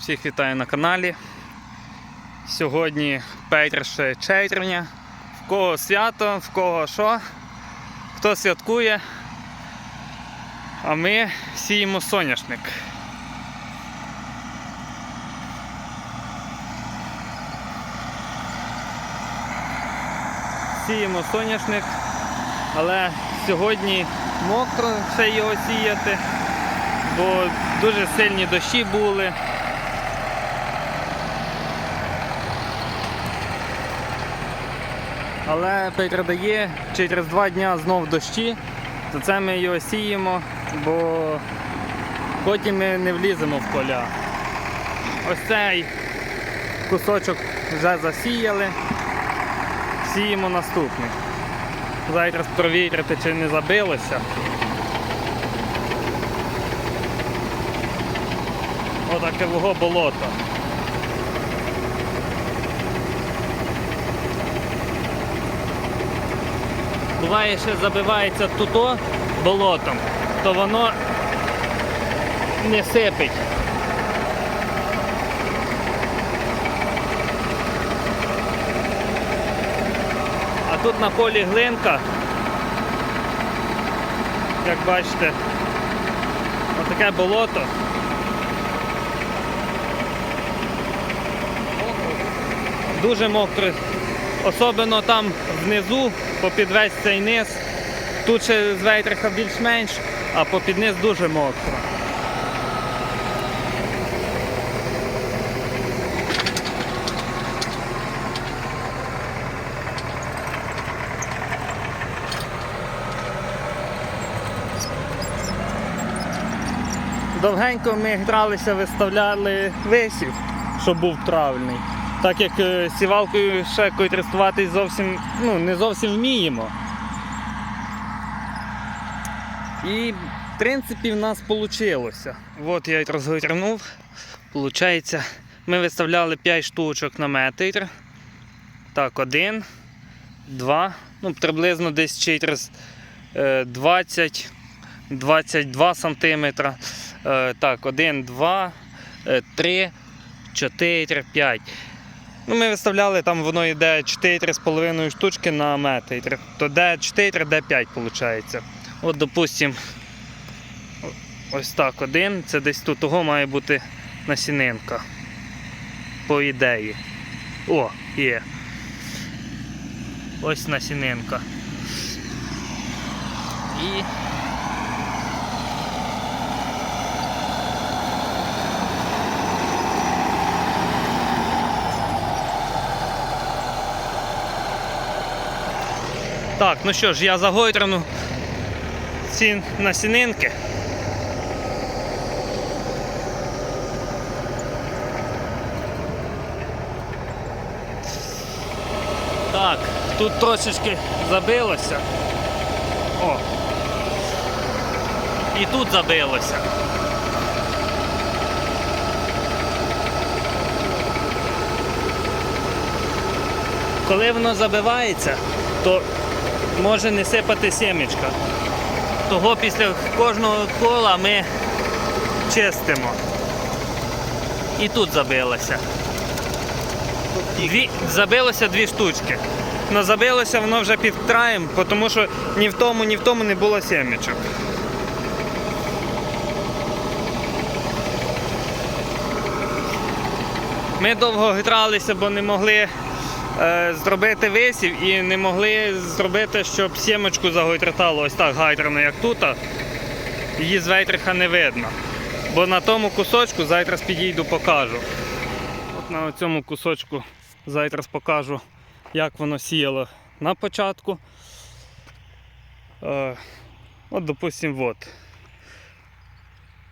Всіх вітаю на каналі. Сьогодні 1 червня. В кого свято, в кого що, хто святкує. А ми сіємо соняшник. Сіємо соняшник, але сьогодні мокро ще його сіяти, бо дуже сильні дощі були. Але передає через два дні знов дощі, то це ми його сіємо, бо потім ми не вліземо в поля. Ось цей кусочок вже засіяли, сіємо наступний. Зараз провірити, чи не забилося. Отаке вого болото. Буває, ще забивається туто болотом, то воно не сипить. А тут на полі глинка, як бачите, отаке болото. Дуже мокре, особливо там внизу, попід весь цей низ. Тут ще з вейтриха більш-менш, а попід низ дуже мокро. Довгенько ми гралися, виставляли висів, щоб був травельний. Так як е, сівалкою ще користуватись зовсім, ну, не зовсім вміємо. І в принципі в нас вийшло. От я розгорнув. Получається, ми виставляли 5 штучок на метр. Так, один, два, ну приблизно десь через е, 20 22 сантиметра. Е, Так, 1, 2, 3, 4, 5. Ну, ми виставляли, там воно йде 4-3,5 штучки на метр. То де 4, де 5 виходить. От, допустим, ось так один. Це десь тут того має бути насінинка. По ідеї. О, є. Ось насінинка. І Так, ну що ж, я загойтрину ці насінинки. Так, тут трошечки забилося. О. І тут забилося. Коли воно забивається, то може не сипати сімечка. Того після кожного кола ми чистимо. І тут забилося. Дві, забилося дві штучки. Но забилося воно вже під краєм, тому що ні в тому, ні в тому не було сімечок. Ми довго гралися, бо не могли зробити висів і не могли зробити, щоб сімочку загойтратало ось так гайтрано, як тут. Її з вейтриха не видно. Бо на тому кусочку зараз підійду покажу. От на цьому кусочку зараз покажу, як воно сіяло на початку. Е, от, допустим, от.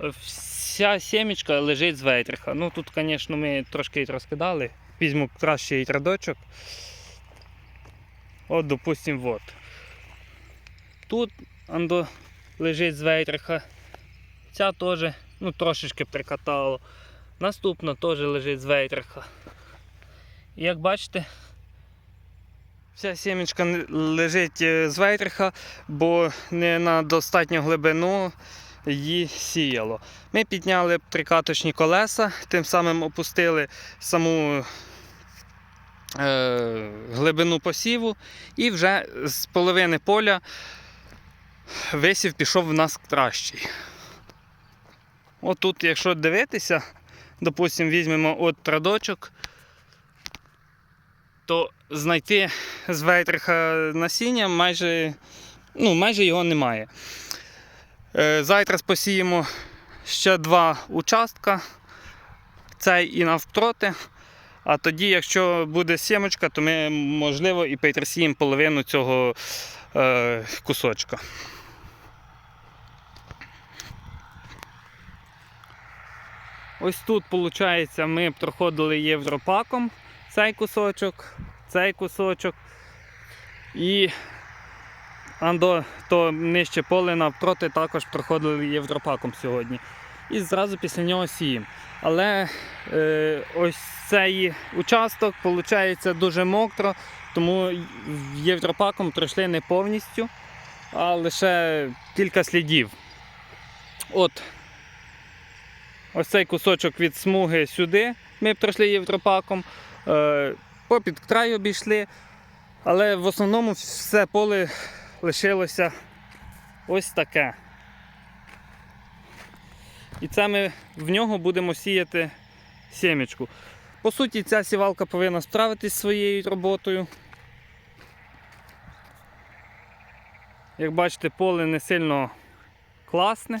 Вся сімечка лежить з вейтриха. Ну тут, звісно, ми трошки розкидали. Візьму кращий рядочок. От, допустим, от. Тут андо лежить з вейтриха. Ця теж ну, трошечки прикатало. Наступна теж лежить з вейтриха. І як бачите, вся сімечка лежить е, з вейтриха, бо не на достатню глибину її сіяло. Ми підняли трикаточні колеса, тим самим опустили саму глибину посіву, і вже з половини поля висів пішов в нас кращий. Отут, якщо дивитися, допустимо, візьмемо от традочок, то знайти з вейтриха насіння майже, ну, майже його немає. Е, Зараз посіємо ще два участка, цей і навпроти. А тоді, якщо буде сімочка, то ми, можливо, і пересіємо половину цього е, кусочка. Ось тут, виходить, ми проходили європаком цей кусочок, цей кусочок. І андо, то нижче поле навпроти також проходили європаком сьогодні. І зразу після нього сіємо. Але е, ось цей участок виходить дуже мокро, тому європаком пройшли не повністю, а лише кілька слідів. От ось цей кусочок від смуги сюди ми пройшли європаком, е, попід край обійшли, але в основному все поле лишилося ось таке. І це ми в нього будемо сіяти сімечку. По суті, ця сівалка повинна справитись своєю роботою. Як бачите, поле не сильно класне.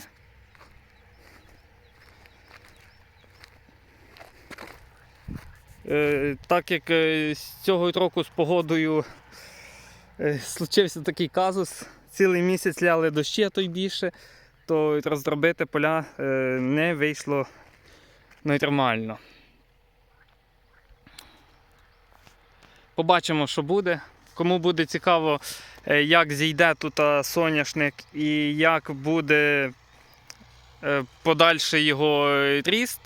Е, Так як е, з цього року з погодою е, случився такий казус, цілий місяць ляли дощі, а то й більше, то роздробити поля е, не вийшло нормально. Побачимо, що буде. Кому буде цікаво, е, як зійде тут соняшник і як буде е, подальший його ріст,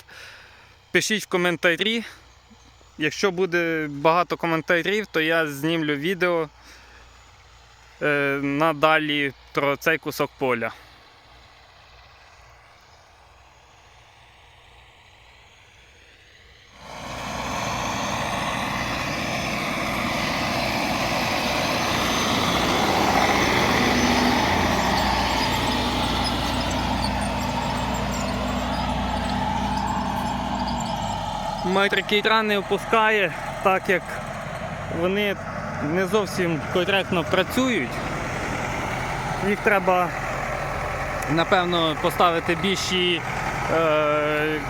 пишіть в коментарі. Якщо буде багато коментарів, то я знімлю відео надалі про цей кусок поля. Метрикейтра не опускає, так як вони не зовсім коректно працюють. Їх треба, напевно, поставити більші е,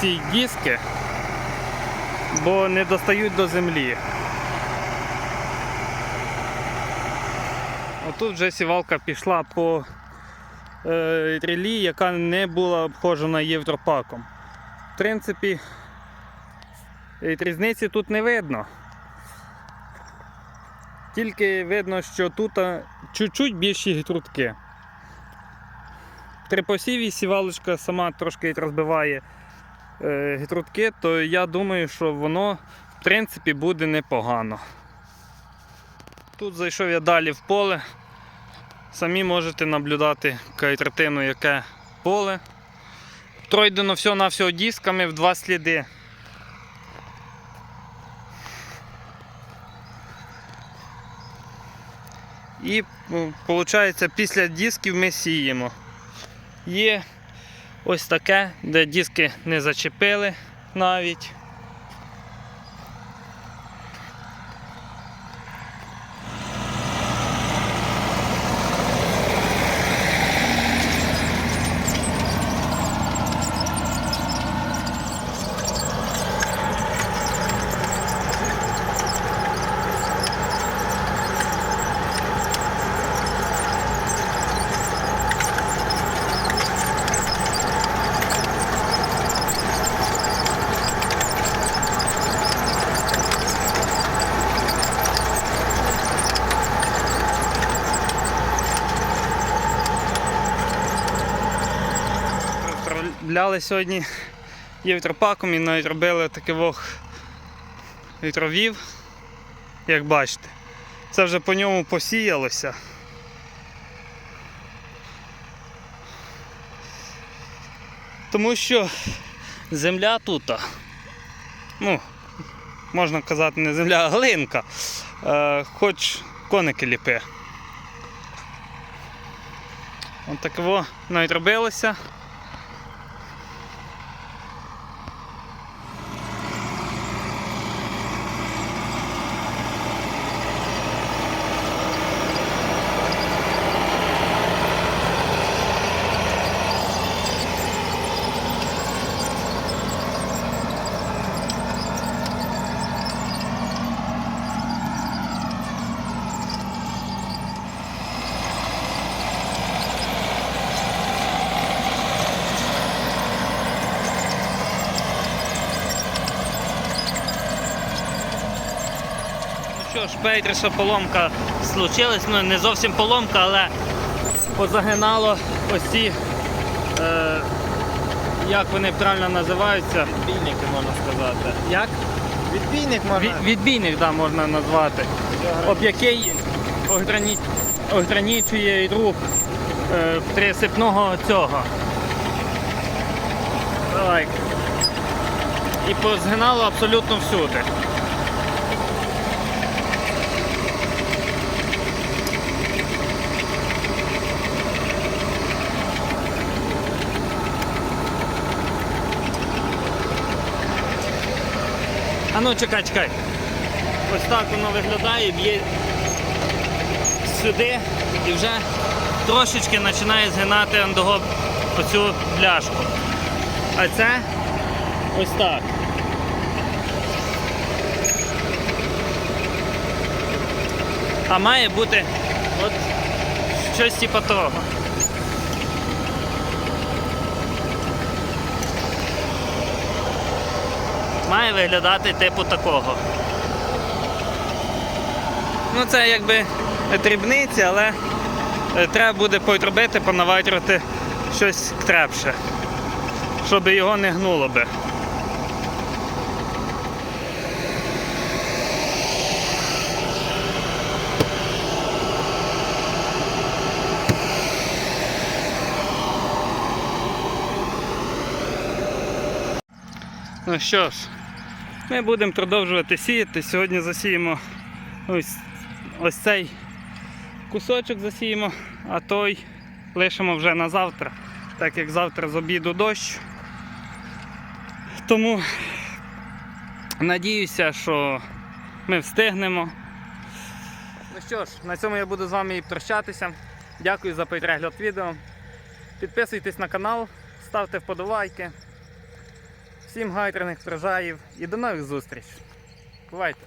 ці диски, бо не достають до землі. Отут вже сівалка пішла по е, релі, яка не була обходжена європаком. В принципі, і різниці тут не видно. Тільки видно, що тут чуть-чуть більші гітрутки. При посіві сівалочка сама трошки розбиває е, гітрутки, то я думаю, що воно в принципі буде непогано. Тут зайшов я далі в поле. Самі можете наблюдати кайтратину, яке поле. Пройдено все-навсього дисками в два сліди. І виходить, після дисків ми сіємо. Є ось таке, де диски не зачепили навіть. Розправляли сьогодні євтропаком і навіть робили таких вітровів, як бачите. Це вже по ньому посіялося. Тому що земля тут, ну, можна казати, не земля, а глинка. Е, хоч коники ліпи. От таково навіть робилося. Що ж, Петріша поломка случилась, ну не зовсім поломка, але позагинало ось ці, е, як вони правильно називаються, Відбійники можна сказати. як? Відбійник можна. Від, відбійник да, можна назвати, об який ограні... ограничує рух е, присипного цього. Давай. І позгинало абсолютно всюди. А ну чекай, чекай. Ось так воно виглядає, б'є сюди і вже трошечки починає згинати андого оцю пляшку. А це ось так. А має бути от щось типу того. Має виглядати типу такого. Ну це якби дрібниці, але е, треба буде пойтробити, понаватрювати щось крепше, щоб його не гнуло би. Ну що ж, ми будемо продовжувати сіяти. Сьогодні засіємо ось, ось цей кусочок засіємо, а той лишимо вже на завтра, так як завтра з обіду дощ. Тому надіюся, що ми встигнемо. Ну що ж, на цьому я буду з вами і прощатися. Дякую за перегляд відео. Підписуйтесь на канал, ставте вподобайки. Всім гайтерних врожаїв і до нових зустріч. Бувайте!